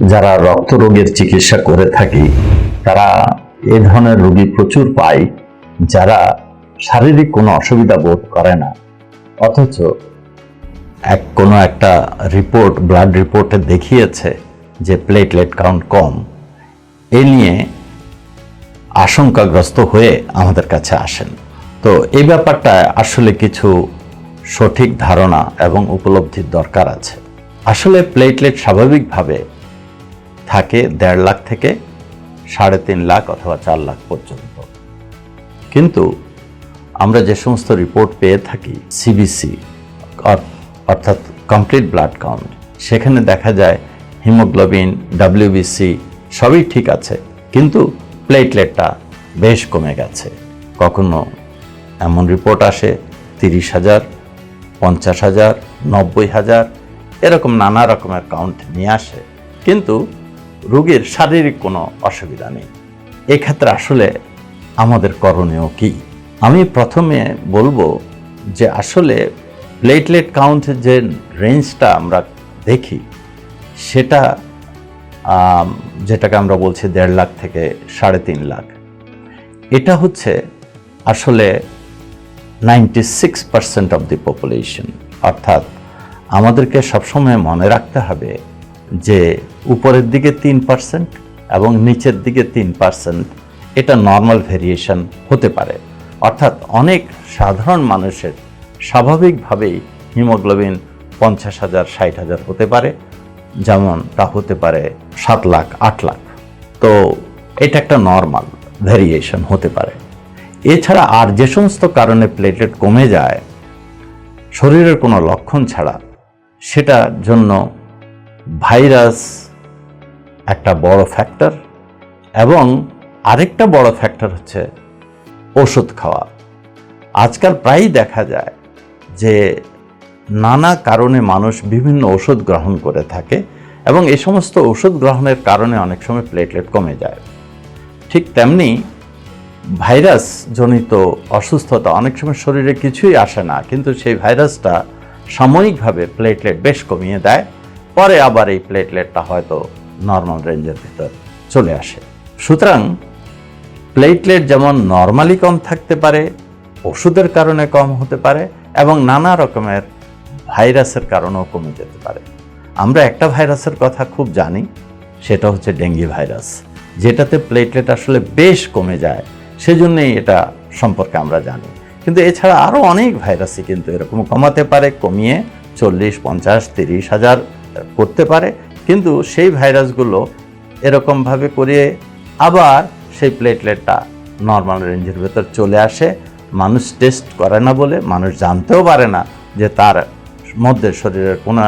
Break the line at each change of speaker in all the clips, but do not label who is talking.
যারা রক্ত রোগের চিকিৎসা করে থাকি, তারা এ ধরনের রোগী প্রচুর পায় যারা শারীরিক কোনো অসুবিধা বোধ করে না। অথচ এক কোনো একটা রিপোর্ট, ব্লাড রিপোর্টে দেখিয়েছে যে প্লেটলেট কাউন্ট কম। এ নিয়ে আশঙ্কাগ্রস্ত হয়ে আমাদের কাছে আসেন। তো এই ব্যাপারটা আসলে কিছু সঠিক ধারণা এবং উপলব্ধির দরকার আছে। আসলে প্লেটলেট স্বাভাবিকভাবে থাকে দেড় লাখ থেকে সাড়ে তিন লাখ অথবা চার লাখ পর্যন্ত। কিন্তু আমরা যে সমস্ত রিপোর্ট পেয়ে থাকি সিবিসি অর্থাৎ কমপ্লিট ব্লাড কাউন্ট, সেখানে দেখা যায় হিমোগ্লোবিন ডাব্লিউবিসি সবই ঠিক আছে, কিন্তু প্লেটলেটটা বেশ কমে গেছে। কখনো এমন রিপোর্ট আসে তিরিশ হাজার, পঞ্চাশ হাজার, নব্বই হাজার, এরকম নানা রকমের কাউন্ট নিয়ে আসে। কিন্তু রোগীর শারীরিক কোনো অসুবিধা নেই। এক্ষেত্রে আসলে আমাদের করণীয় কি? আমি প্রথমে বলব যে আসলে প্লেটলেট কাউন্টের যে রেঞ্জটা আমরা দেখি, সেটা যেটাকে আমরা বলছি দেড় লাখ থেকে সাড়ে তিন লাখ। এটা হচ্ছে আসলে ninety six percent of the population অর্থাৎ আমাদেরকে সবসময় মনে রাখতে হবে যে উপরের দিকে তিন পার্সেন্ট এবং নিচের দিকে তিন পার্সেন্ট এটা নর্মাল ভেরিয়েশন হতে পারে। অর্থাৎ অনেক সাধারণ মানুষের স্বাভাবিকভাবেই হিমোগ্লোবিন পঞ্চাশ হাজার, ষাট হাজার হতে পারে, যেমন তা হতে পারে সাত লাখ, আট লাখ। তো এটা একটা নর্মাল ভেরিয়েশন হতে পারে। এছাড়া আর যে সমস্ত কারণে প্লেটলেট কমে যায়, শরীরের কোনো লক্ষণ ছাড়া, সেটার জন্য ভাইরাস একটা বড় ফ্যাক্টর এবং আরেকটা বড় ফ্যাক্টর হচ্ছে ওষুধ খাওয়া। আজকাল প্রায়ই দেখা যায় যে নানা কারণে মানুষ বিভিন্ন ওষুধ গ্রহণ করে থাকে এবং এই সমস্ত ওষুধ গ্রহণের কারণে অনেক সময় প্লেটলেট কমে যায়। ঠিক তেমনি ভাইরাস জনিত অসুস্থতা অনেক সময় শরীরে কিছুই আসে না, কিন্তু সেই ভাইরাসটা সাময়িকভাবে প্লেটলেট বেশ কমিয়ে দেয়। পরে আবার এই প্লেটলেটটা হয়তো নর্মাল রেঞ্জের ভিতর চলে আসে। সুতরাং প্লেটলেট যেমন নর্মালি কম থাকতে পারে, ওষুধের কারণে কম হতে পারে এবং নানা রকমের ভাইরাসের কারণেও কমে যেতে পারে। আমরা একটা ভাইরাসের কথা খুব জানি, সেটা হচ্ছে ডেঙ্গি ভাইরাস। যেটাতে প্লেটলেট আসলে বেশ কমে যায়, সেজন্যই এটা সম্পর্কে আমরা জানি। কিন্তু এছাড়া আরও অনেক ভাইরাসই কিন্তু এরকম কমাতে পারে, কমিয়ে চল্লিশ, পঞ্চাশ, তিরিশ হাজার করতে পারে। কিন্তু সেই ভাইরাসগুলো এরকমভাবে করিয়ে আবার সেই প্লেটলেটটা নর্মাল রেঞ্জের ভেতর চলে আসে। মানুষ টেস্ট করে না বলে, মানুষ জানতেও পারে না যে তার মধ্যে শরীরের কোনো,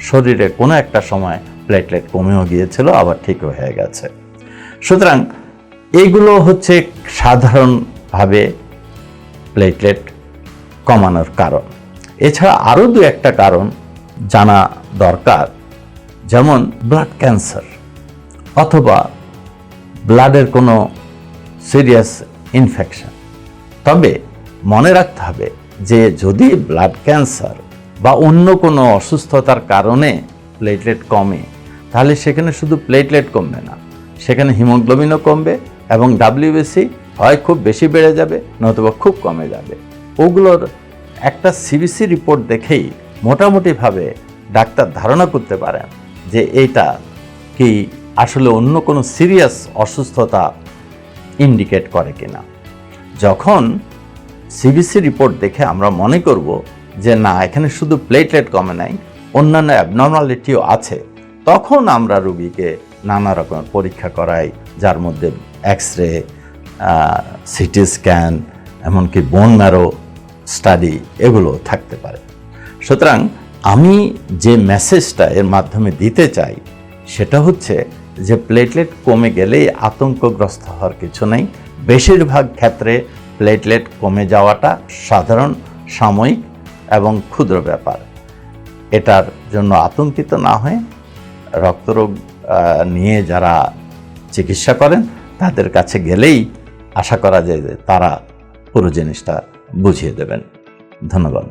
শরীরে কোনো একটা সময় প্লেটলেট কমেও গিয়েছিল, আবার ঠিক হয়ে গেছে। সুতরাং এইগুলো হচ্ছে সাধারণভাবে প্লেটলেট কমানোর কারণ। এছাড়া আরও দু একটা কারণ জানা দরকার। যেমন ব্লাড ক্যান্সার অথবা ব্লাডের কোনো সিরিয়াস ইনফেকশন তবে মনে রাখতে হবে যে যদি ব্লাড ক্যান্সার বা অন্য কোনো অসুস্থতার কারণে প্লেটলেট কমে, তাহলে সেখানে শুধু প্লেটলেট কমবে না, সেখানে হিমোগ্লোবিনও কমবে এবং ডাব্লিউবিসি হয় খুব বেশি বেড়ে যাবে, নতুবা খুব কমে যাবে। ওগুলোর একটা সিবিসি রিপোর্ট দেখেই মোটামুটিভাবে ডাক্তার ধারণা করতে পারেন। এইটা কি আসলে অন্য কোনো সিরিয়াস অসুস্থতা ইন্ডিকেট করে কিনা? যখন সিবিসি রিপোর্ট দেখে আমরা মনে করব যে না, এখানে শুধু প্লেটলেট কমে নাই, অন্যান্য অ্যাবনর্মালিটিও আছে, তখন আমরা রুগীকে নানা রকমের পরীক্ষা করাই, যার মধ্যে এক্স রে সিটি স্ক্যান এমনকি বোন ম্যারো স্টাডি এগুলো থাকতে পারে। সুতরাং আমি যে মেসেজটা এর মাধ্যমে দিতে চাই, সেটা হচ্ছে যে প্লেটলেট কমে গেলেই আতঙ্কগ্রস্ত হওয়ার কিছু নেই। বেশিরভাগ ক্ষেত্রে প্লেটলেট কমে যাওয়াটা সাধারণ, সাময়িক এবং ক্ষুদ্র ব্যাপার। এটার জন্য আতঙ্কিত না হয়ে রক্তরোগ নিয়ে যারা চিকিৎসা করেন, তাদের কাছে গেলেই আশা করা যায় যে তারা পুরো জিনিসটা বুঝিয়ে দেবেন। ধন্যবাদ।